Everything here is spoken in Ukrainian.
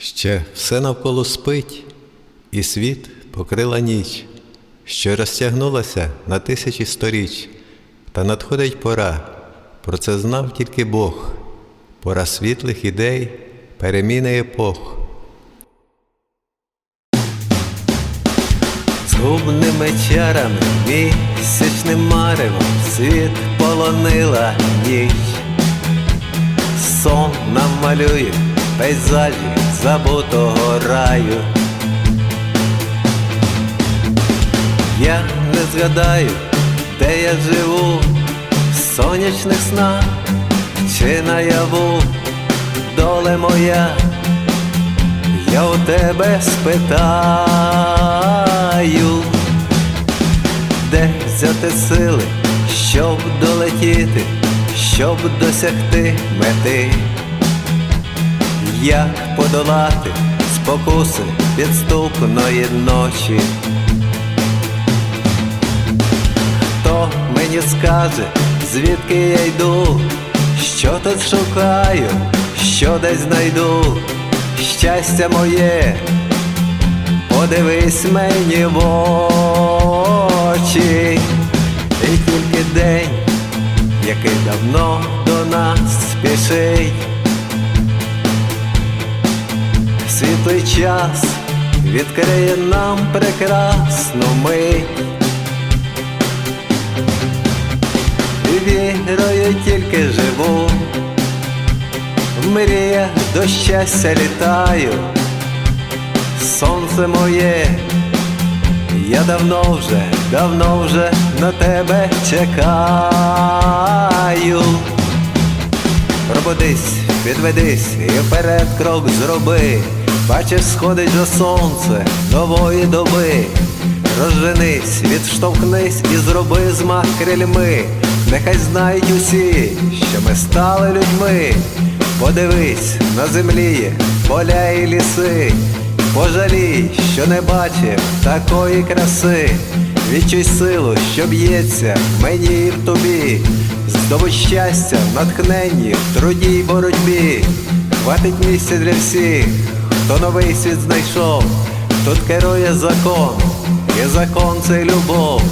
Ще все навколо спить, і світ покрила ніч, що розтягнулася на тисячі сторіч, та надходить пора, про це знав тільки Бог, пора світлих ідей, переміни епох. Згубними чарами, місячним маревом світ полонила ніч. Сон нам малює пейзажі забутого раю. Я не згадаю, де я живу, в сонячних снах чи наяву, доле моя, я у тебе спитаю, де взяти сили, щоб долетіти, щоб досягти мети. Як подолати спокуси підступної ночі? Хто мені скаже, звідки я йду, що тут шукаю, що десь знайду, щастя моє, подивись мені в очі, і тільки день, який давно до нас спішить. Світлий час відкриє нам прекрасну мить. Вірою тільки живу, в мріях до щастя літаю, сонце моє, я давно вже, давно вже на тебе чекаю. Пробудись, підведись і вперед крок зроби. Бачиш, сходить же сонце нової доби. Розженись, відштовхнись і зроби змах крильми. Нехай знають усі, що ми стали людьми. Подивись, на землі поля і ліси. Пожалій, що не бачив такої краси. Відчуй силу, що б'ється в мені і в тобі. Здобудь щастя, натхненні, в труді й боротьбі. Хватить місця для всіх, хто новий світ знайшов. Тут керує закон, і закон це любов.